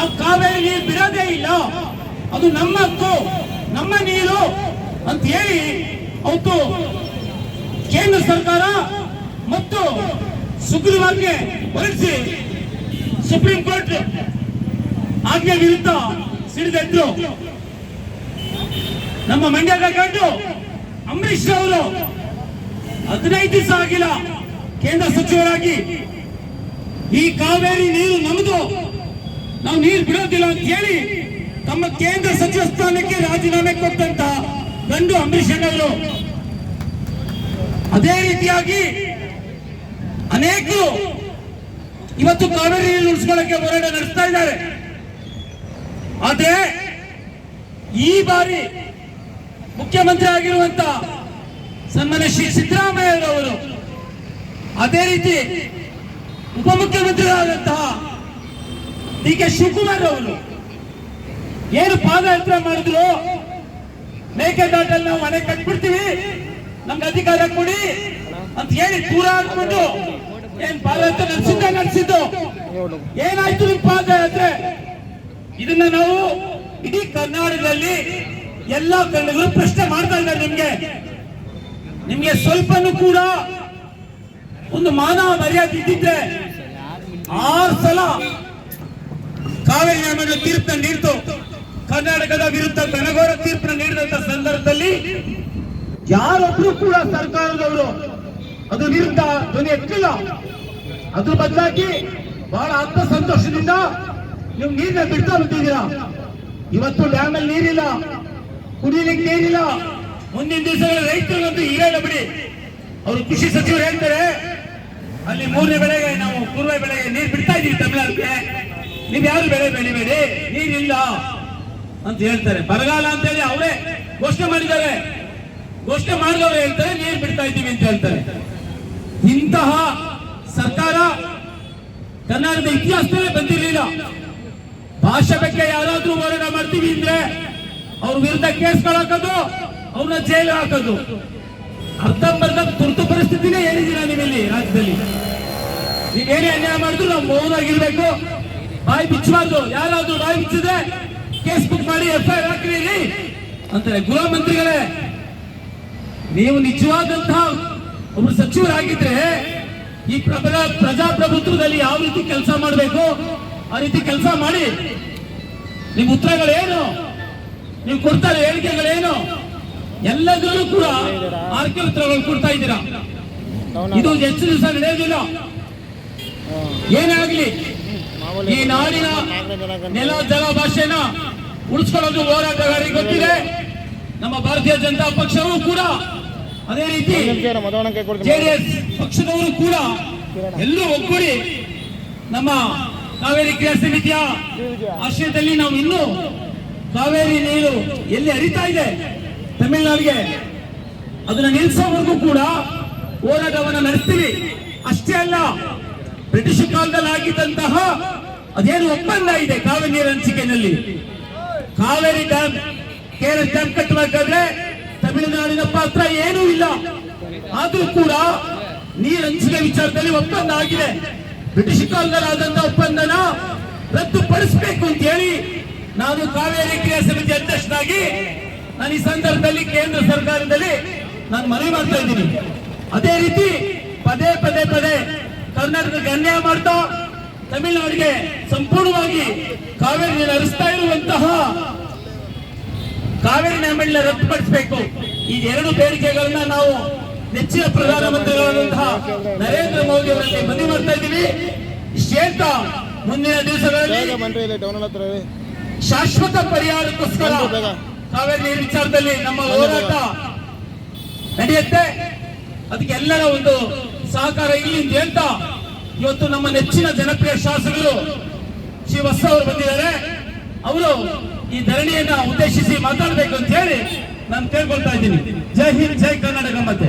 ನಾವು ಕಾವೇರಿ ನೀರು ಬಿಡೋದೇ ಇಲ್ಲ. ಅದು ನಮ್ಮ ಹಕ್ಕು, ನಮ್ಮ ನೀರು ಅಂತ ಹೇಳಿ ಅವತ್ತು ಕೇಂದ್ರ ಸರ್ಕಾರ ಮತ್ತು ಸುಗ್ರೀವಾಜ್ಞೆ ಹೊರಡಿಸಿ ಸುಪ್ರೀಂ ಕೋರ್ಟ್ ಆಜ್ಞೆ ವಿರುದ್ಧ ಸಿಡಿದೆದ್ರು ನಮ್ಮ ಮಂಡ್ಯದ ಗಂಡು ಅಂಬರೀಶ್ ಅವರು ಹದಿನೈದು ದಿವಸ ಆಗಿಲ್ಲ ಕೇಂದ್ರ ಸಚಿವರಾಗಿ. ಈ ಕಾವೇರಿ ನೀರು ನಮ್ಮದು ನಾವು ನೀರು ಬಿಡೋದಿಲ್ಲ ಅಂತ ಹೇಳಿ ತಮ್ಮ ಕೇಂದ್ರ ಸಚಿವ ಸ್ಥಾನಕ್ಕೆ ರಾಜೀನಾಮೆ ಕೊಟ್ಟಂತ ಗಂಡು ಅಂಬರೀಷ್ ಅವರು ಅದೇ ರೀತಿಯಾಗಿ ಅನೇಕರು ಇವತ್ತು ಕಾವೇರಿ ನೀರು ಉಳಿಸ್ಕೊಳ್ಳಕ್ಕೆ ಹೋರಾಟ ನಡೆಸ್ತಾ ಇದ್ದಾರೆ. ಆದ್ರೆ ಈ ಬಾರಿ ಮುಖ್ಯಮಂತ್ರಿ ಆಗಿರುವಂತ ಸನ್ಮಾನ್ಯ ಶ್ರೀ ಸಿದ್ದರಾಮಯ್ಯ ಅವರು, ಅದೇ ರೀತಿ ಉಪಮುಖ್ಯಮಂತ್ರಿಗಳಾದಂತಹ ಡಿ ಕೆ ಶಿವಕುಮಾರ್ ಅವರು ಏನು ಪಾದಯಾತ್ರೆ ಮಾಡಿದ್ರು? ಮೇಕೆದಾಟಲ್ಲಿ ನಾವು ಮನೆ ಕಟ್ಬಿಡ್ತೀವಿ. ನಮ್ಗೆ ಅಧಿಕಾರ ಕೊಡಿ ಅಂತ ಹೇಳಿ ದೂರ ಹಾಕ್ಬಿಟ್ಟು ಏನ್ ಪಾದಯಾತ್ರೆ ನಡೆಸಿದ್ದ, ನಡೆಸಿದ್ದು. ಏನಾಯ್ತು ನಿಮ್ ಪಾದಯಾತ್ರೆ? ಇದನ್ನ ನಾವು ಇಡೀ ಕರ್ನಾಟಕದಲ್ಲಿ ಎಲ್ಲಾ ಕನ್ನಡಿಗರು ಪ್ರಶ್ನೆ ಮಾಡ್ತಾ ಇದ್ದಾರೆ ನಿಮ್ಗೆ. ನಿಮ್ಗೆ ಸ್ವಲ್ಪನೂ ಕೂಡ ಒಂದು ಮಾನವ ಮರ್ಯಾದೆ ಇದ್ದಿದ್ರೆ ಆರು ಸಲ ಕಾವೇರಿ ನ್ಯಾಯಮಂಡಲ ತೀರ್ಪನ್ನ ನೀಡಿತು. ಕರ್ನಾಟಕದ ವಿರುದ್ಧ ಬೆನಗೋರ ತೀರ್ಪನ್ನ ನೀಡಿದಂತ ಸಂದರ್ಭದಲ್ಲಿ ಯಾರೊಬ್ರು ಕೂಡ ಸರ್ಕಾರದವರು ಅದು ವಿರುದ್ಧ ಧ್ವನಿ ಎತ್ತಿಲ್ಲ. ಅದ್ರ ಬದಲಾಗಿ ಬಹಳ ಆತ್ಮ ಸಂತೋಷದಿಂದ ನೀವು ನೀರನ್ನ ಬಿಡ್ತಾ ಬಿಟ್ಟಿದ್ದೀರಾ? ಇವತ್ತು ಡ್ಯಾಮ್ ಅಲ್ಲಿ ನೀರಿಲ್ಲ, ಕುಡಿಲಿಕ್ಕೆ ನೀರಿಲ್ಲ. ಮುಂದಿನ ದಿವಸ ರೈತರಿಗಂತೂ ಇರಲ್ಲ ಬಿಡಿ. ಅವರು ಕೃಷಿ ಸಚಿವರು ಹೇಳ್ತಾರೆ, ಅಲ್ಲಿ ಮೂರನೇ ಬೆಳೆಗೆ ನಾವು ಪೂರ್ವ ಬೆಳೆಗೆ ನೀರು ಬಿಡ್ತಾ ಇದೀವಿ ತಮಿಳ್ನಾಡಿಗೆ. ನೀವ್ ಯಾರು ಬೆಳೆ ಬೆಳಿಬೇಡಿ, ನೀರಿಲ್ಲ ಅಂತ ಹೇಳ್ತಾರೆ. ಬರಗಾಲ ಅಂತ ಹೇಳಿ ಅವರೇ ಘೋಷಣೆ ಮಾಡಿದ್ದಾರೆ. ಘೋಷಣೆ ಮಾಡಿದವರು ಹೇಳ್ತಾರೆ, ನೀರು ಬಿಡ್ತಾ ಇದ್ದೀವಿ ಅಂತ ಹೇಳ್ತಾರೆ. ಇಂತಹ ಸರ್ಕಾರ ಕರ್ನಾಟಕದ ಇತಿಹಾಸದಲ್ಲೇ ಬಂದಿರಲಿಲ್ಲ. ಭಾಷೆ ಬಗ್ಗೆ ಯಾರಾದ್ರೂ ಹೋರಾಟ ಮಾಡ್ತೀವಿ ಅಂದ್ರೆ ಅವ್ರ ವಿರುದ್ಧ ಕೇಸ್ಗಳು ಹಾಕೋದು, ಅವ್ರನ್ನ ಜೈಲು ಹಾಕೋದು. ಅರ್ಧಂಬರ್ಧ ತುರ್ತು ಪರಿಸ್ಥಿತಿನೇ ಹೇಳಿದ್ದೀರಾ ನೀವಿಲ್ಲಿ ರಾಜ್ಯದಲ್ಲಿ? ನೀವೇನೇ ಅನ್ಯಾಯ ಮಾಡಿದ್ರು ನಾವು ಮೌನಾಗಿರ್ಬೇಕು. ಬಾಯಿ ಬಿಚ್ಚಬಾರ್ದು. ಯಾರಾದ್ರೂ ಬಾಯಿ ಬಿಚ್ಚಿದ್ರೆ ಕೇಸ್ ಬುಕ್ ಮಾಡಿ ಎಫ್ ಐ ಆರ್ ಹಾಕ್ರಿ ಅಂತಾರೆ ಗೃಹ ಮಂತ್ರಿಗಳೇ ನೀವು ನಿಜವಾದಂತಹ ಒಬ್ರು ಸಚಿವರಾಗಿದ್ರೆ ಈ ಪ್ರಬಲ ಪ್ರಜಾಪ್ರಭುತ್ವದಲ್ಲಿ ಯಾವ ರೀತಿ ಕೆಲಸ ಮಾಡಬೇಕು ಆ ರೀತಿ ಕೆಲಸ ಮಾಡಿ. ನಿಮ್ ಉತ್ತರಗಳೇನು? ನೀವು ಕೊಡ್ತಾರೆ ಹೇಳಿಕೆಗಳೇನು? ಎಲ್ಲದರಲ್ಲೂ ಕೂಡ ಆರ್ಕೆ ಉತ್ತರಗಳು ಕೊಡ್ತಾ ಇದ್ದೀರಾ? ಇದು ಹೆಚ್ಚು ದಿವಸ ನಡೆಯೋದಿಲ್ಲ. ಏನಾಗ್ಲಿ? ಈ ನಾಡಿನ ನೆಲ ಜಲ ಭಾಷೆನ ಉಳಿಸ್ಕೊಳ್ಳೋದು ಹೋರಾಟಗಾರರಿಗೆ ಗೊತ್ತಿದೆ. ನಮ್ಮ ಭಾರತೀಯ ಜನತಾ ಪಕ್ಷವೂ ಕೂಡ ಅದೇ ರೀತಿ ಜೆಡಿಎಸ್ ಪಕ್ಷದವರು ಕೂಡ ಎಲ್ಲರೂ ಒಗ್ಗೂಡಿ ನಮ್ಮ ಕಾವೇರಿ ಕ್ರಿಯಾ ಸಮಿತಿಯ ಆಶ್ರಯದಲ್ಲಿ ನಾವು ಇನ್ನೂ ಕಾವೇರಿ ನೀರು ಎಲ್ಲಿ ಹರಿತಾ ಇದೆ ತಮಿಳುನಾಡಿಗೆ ಅದನ್ನ ನಿಲ್ಸೋವರೆಗೂ ಕೂಡ ಹೋರಾಟವನ್ನು ನಡೆಸ್ತೀವಿ. ಅಷ್ಟೇ ಅಲ್ಲ ಬ್ರಿಟಿಷ್ ಕಾಲದಲ್ಲಿ ಆಗಿದ್ದಂತಹ ಅದೇನು ಒಪ್ಪಂದ ಇದೆ ಕಾವೇರಿ ನೀರು ಹಂಚಿಕೆಯಲ್ಲಿ ಕಾವೇರಿ ಡ್ಯಾಮ್ ಕೇರಳ ಡ್ಯಾಮ್ ಕಟ್ಟಬೇಕಾದ್ರೆ ತಮಿಳುನಾಡಿನ ಪಾತ್ರ ಏನೂ ಇಲ್ಲ. ಆದ್ರೂ ಕೂಡ ನೀರು ಹಂಚಿಕೆ ವಿಚಾರದಲ್ಲಿ ಒಪ್ಪಂದ ಆಗಿದೆ. ಬ್ರಿಟಿಷ್ ಕಾಲದಲ್ಲಿ ಆದಂತ ಒಪ್ಪಂದನ ರದ್ದುಪಡಿಸಬೇಕು ಅಂತ ಹೇಳಿ ನಾನು ಕಾವೇರಿ ಕ್ರಿಯಾ ಸಮಿತಿ ಅಧ್ಯಕ್ಷನಾಗಿ ನಾನು ಈ ಸಂದರ್ಭದಲ್ಲಿ ಕೇಂದ್ರ ಸರ್ಕಾರದಲ್ಲಿ ನಾನು ಮನವಿ ಮಾಡ್ತಾ ಇದ್ದೀನಿ. ಅದೇ ರೀತಿ ಪದೇ ಪದೇ ಪದೇ ಕರ್ನಾಟಕಕ್ಕೆ ಅನ್ಯಾಯ ಮಾಡ್ತಾ ತಮಿಳುನಾಡಿಗೆ ಸಂಪೂರ್ಣವಾಗಿ ಕಾವೇರಿ ನೀರು ಹರಿಸ್ತಾ ಇರುವಂತಹ ಕಾವೇರಿ ನ್ಯಾಯಮಂಡಲ ರದ್ದುಪಡಿಸಬೇಕು. ಈ ಎರಡು ಬೇಡಿಕೆಗಳನ್ನ ನಾವು ನೆಚ್ಚಿನ ಪ್ರಧಾನಮಂತ್ರಿಗಳಾದಂತಹ ನರೇಂದ್ರ ಮೋದಿ ಅವರಲ್ಲಿ ಮನವಿ ಮಾಡ್ತಾ ಇದ್ದೀವಿ. ಶ್ವೇತ ಮುಂದಿನ ದಿವಸಗಳಲ್ಲಿ ಶಾಶ್ವತ ಪರಿಹಾರಕ್ಕೋಸ್ಕರ ಕಾವೇರಿ ನೀರು ವಿಚಾರದಲ್ಲಿ ನಮ್ಮ ಹೋರಾಟ ನಡೆಯುತ್ತೆ. ಅದಕ್ಕೆ ಎಲ್ಲರ ಒಂದು ಸಹಕಾರ ಇಲ್ಲಿ ಅಂತ ಹೇಳ್ತಾ ಇವತ್ತು ನಮ್ಮ ನೆಚ್ಚಿನ ಜನಪ್ರಿಯ ಶಾಸಕರು ಶ್ರೀ ವಸ್ತ ಅವರು ಬಂದಿದ್ದಾರೆ. ಅವರು ಈ ಧರಣಿಯನ್ನ ಉದ್ದೇಶಿಸಿ ಮಾತಾಡಬೇಕು ಅಂತ ಹೇಳಿ ನಾನು ಕೇಳ್ಕೊಳ್ತಾ ಇದ್ದೀನಿ. ಜೈ ಹಿಂದ್, ಜೈ ಕರ್ನಾಟಕ ಮತ್ತೆ.